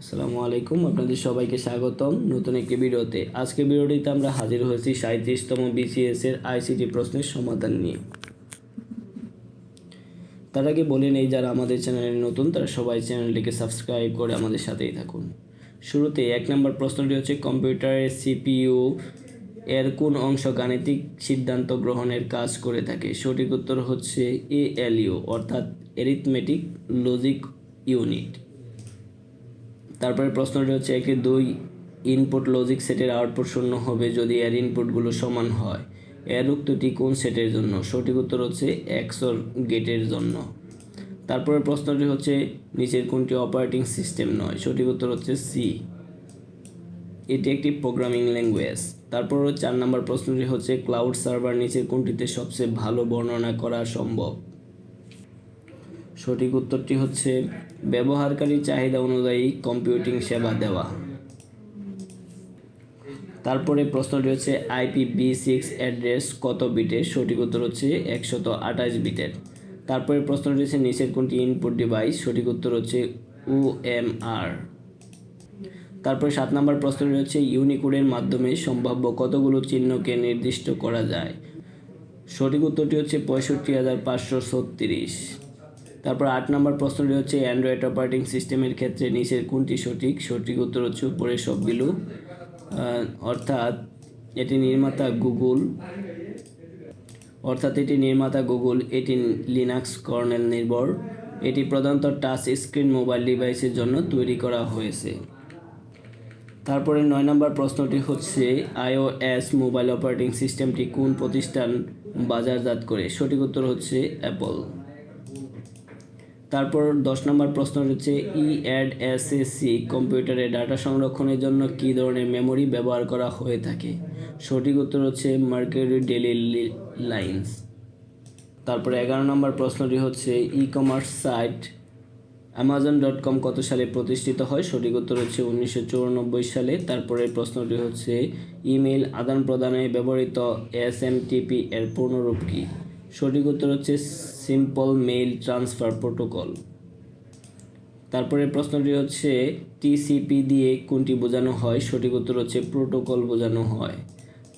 আসসালামু আলাইকুম, আপনাদের সবাইকে স্বাগতম নতুন একটি ভিডিওতে। আজকে ভিডিওটিতে আমরা হাজির হয়েছি সাঁত্রিশতম বিসিএস এর আইসিটি প্রশ্নের সমাধান নিয়ে। তার আগে বলে নেই, যারা আমাদের চ্যানেলে নতুন, তারা সবাই চ্যানেলটিকে সাবস্ক্রাইব করে আমাদের সাথেই থাকুন। শুরুতে এক নম্বর প্রশ্নটি হচ্ছে কম্পিউটারের সিপিইউ এর কোন অংশ গাণিতিক সিদ্ধান্ত গ্রহণের কাজ করে থাকে? সঠিক উত্তর হচ্ছে এএলইউ, অর্থাৎ এরিথমেটিক লজিক ইউনিট তারপরে প্রশ্নটি হচ্ছে একটি দুই ইনপুট লজিক সেটের আউটপুট শূন্য হবে যদি এর ইনপুটগুলো সমান হয়। এর উক্তটি কোন সেটের জন্য? সঠিক উত্তর হচ্ছে এক্সর গেটের জন্য। তারপরে প্রশ্নটি হচ্ছে নিচের কোনটি অপারেটিং সিস্টেম নয়? সঠিক উত্তর হচ্ছে সি এটি একটি প্রোগ্রামিং ল্যাঙ্গুয়েজ তারপর চার নম্বর প্রশ্নটি হচ্ছে ক্লাউড সার্ভার নিচের কোনটিতে সবচেয়ে ভালো বর্ণনা করা সম্ভব? সঠিক উত্তরটি হচ্ছে ব্যবহারকারী চাহিদা অনুযায়ী কম্পিউটিং সেবা দেওয়া। তারপরে প্রশ্নটি হচ্ছে আইপি বি সিক্স অ্যাড্রেস কত বিটের? সঠিক উত্তর হচ্ছে একশত আঠাশ বিটের। তারপরে প্রশ্নটি হচ্ছে নিচের কোনটি ইনপুট ডিভাইস সঠিক উত্তর হচ্ছে ইউএমআর তারপরে সাত নম্বর প্রশ্নটি হচ্ছে ইউনিকোডের মাধ্যমে সম্ভাব্য কতগুলো চিহ্নকে নির্দিষ্ট করা যায়? সঠিক উত্তরটি হচ্ছে পঁয়ষট্টি হাজার পাঁচশো ছত্রিশ। তারপর আট নম্বর প্রশ্নটি হচ্ছে অ্যান্ড্রয়েড অপারেটিং সিস্টেমের ক্ষেত্রে নিচের কোনটি সঠিক? সঠিক উত্তর হচ্ছে উপরে সবগুলো। অর্থাৎ এটি নির্মাতা গুগল। অর্থাৎ এটি নির্মাতা গুগল, এটি লিনাক্স কর্নেল নির্ভর। এটি প্রধানত টাচ স্ক্রিন মোবাইল ডিভাইসের জন্য তৈরি করা হয়েছে। তারপরে নয় নম্বর প্রশ্নটি হচ্ছে আইওএস মোবাইল অপারেটিং সিস্টেমটি কোন প্রতিষ্ঠান বাজারজাত করে? সঠিক উত্তর হচ্ছে অ্যাপল তারপর দশ নম্বর প্রশ্ন হচ্ছে ই অ্যাড এস সি কম্পিউটারে ডাটা সংরক্ষণের জন্য কী ধরনের মেমোরি ব্যবহার করা হয়ে থাকে? সঠিক উত্তর হচ্ছে মার্কেরি ডেলি লাইন্স তারপরে এগারো নম্বর প্রশ্নটি হচ্ছে e commerce site Amazon dot com কত সালে প্রতিষ্ঠিত হয়? সঠিক উত্তর হচ্ছে উনিশশো চুরানব্বই সালে। তারপরে প্রশ্নটি হচ্ছে ইমেল আদান প্রদানে ব্যবহৃত এস এম টিপি এর পূর্ণরূপ কী? সঠিক উত্তর হচ্ছে সিম্পল মেইল ট্রান্সফার প্রোটোকল তারপরে প্রশ্নটি হচ্ছে টিসিপি দিয়ে কোনটি বোঝানো হয়? সঠিক উত্তর হচ্ছে প্রোটোকল বোঝানো হয়।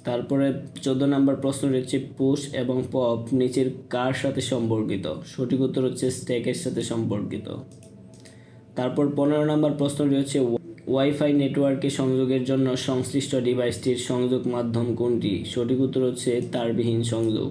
তারপরে চোদ্দ নম্বর প্রশ্নটি হচ্ছে পুশ এবং পপ নিচের কার সাথে সম্পর্কিত? সঠিক উত্তর হচ্ছে স্ট্যাকের সাথে সম্পর্কিত। তারপর পনেরো নম্বর প্রশ্নটি হচ্ছে ওয়াইফাই নেটওয়ার্কে সংযোগের জন্য সংশ্লিষ্ট ডিভাইসটির সংযোগ মাধ্যম কোনটি? সঠিক উত্তর হচ্ছে তারবিহীন সংযোগ।